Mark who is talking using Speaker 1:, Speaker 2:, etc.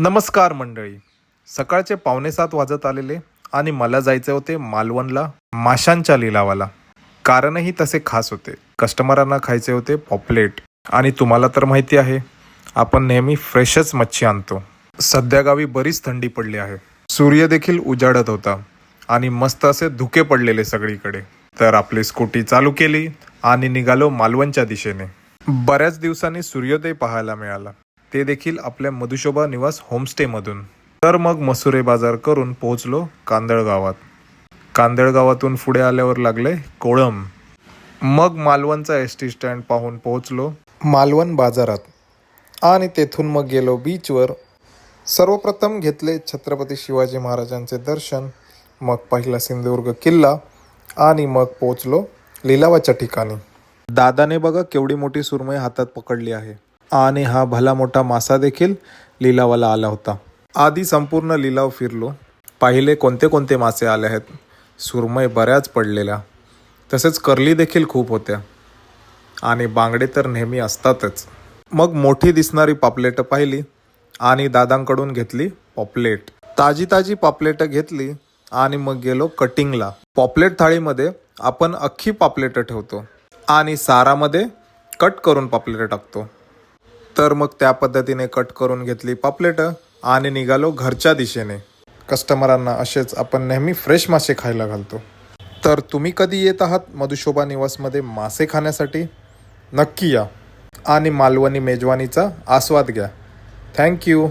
Speaker 1: नमस्कार मंडळी. सकाळचे पावणे सात वाजत आलेले आणि मला जायचे होते मालवणला माशांच्या लिलावाला. कारणही तसे खास होते. कस्टमरांना खायचे होते पॉपलेट. आणि तुम्हाला तर माहिती आहे आपण नेहमी फ्रेशच मच्छी आणतो. सध्या गावी बरीच थंडी पडली आहे. सूर्य देखील उजाडत होता आणि मस्त असे धुके पडलेले सगळीकडे. तर आपली स्कूटी चालू केली आणि निघालो मालवणच्या दिशेने. बऱ्याच दिवसांनी सूर्योदय पाहायला मिळाला. ते देखील आपल्या मधुशोभा निवास होमस्टेमधून. तर मग मसुरे बाजार करून पोहोचलो कांदळगावात. कांदळगावातून पुढे आल्यावर लागले कोळम. मग मालवणचा एस टी स्टँड पाहून पोहोचलो मालवण बाजारात. आणि तेथून मग गेलो बीचवर. सर्वप्रथम घेतले छत्रपती शिवाजी महाराजांचे दर्शन मग पहिला सिंधुदुर्ग किल्ला आणि मग पोहोचलो लिलावाच्या ठिकाणी. दादाने बघा केवढी मोठी सुरमई हातात पकडली आहे. आणि हा भला मोठा मासा देखील लिलावाला आला होता. आधी संपूर्ण लिलाव फिरलो. पाहिले कोणते कोणते मासे आले आहेत. सुरमई बऱ्याच पडलेल्या. तसेच करली देखील खूप होत्या. आणि बांगडे तर नेहमी असतातच. मग मोठी दिसणारी पापलेटं पाहिली आणि दादांकडून घेतली पॉपलेट. ताजी ताजी पापलेटं घेतली आणि मग गेलो कटिंगला. पॉपलेट थाळीमध्ये आपण अख्खी पापलेटं ठेवतो. आणि सारामध्ये कट करून पापलेटं टाकतो. तर मग त्या पद्धतीने कट करून घेतली पापलेटं आणि निघालो घरच्या दिशेने. कस्टमरांना असेच आपण नेहमी फ्रेश मासे खायला घालतो. तर तुम्ही कधी येत आहात मधुशोभा निवासमध्ये मासे खाण्यासाठी? नक्की या. आणि मालवणी मेजवानीचा आस्वाद घ्या. थँक्यू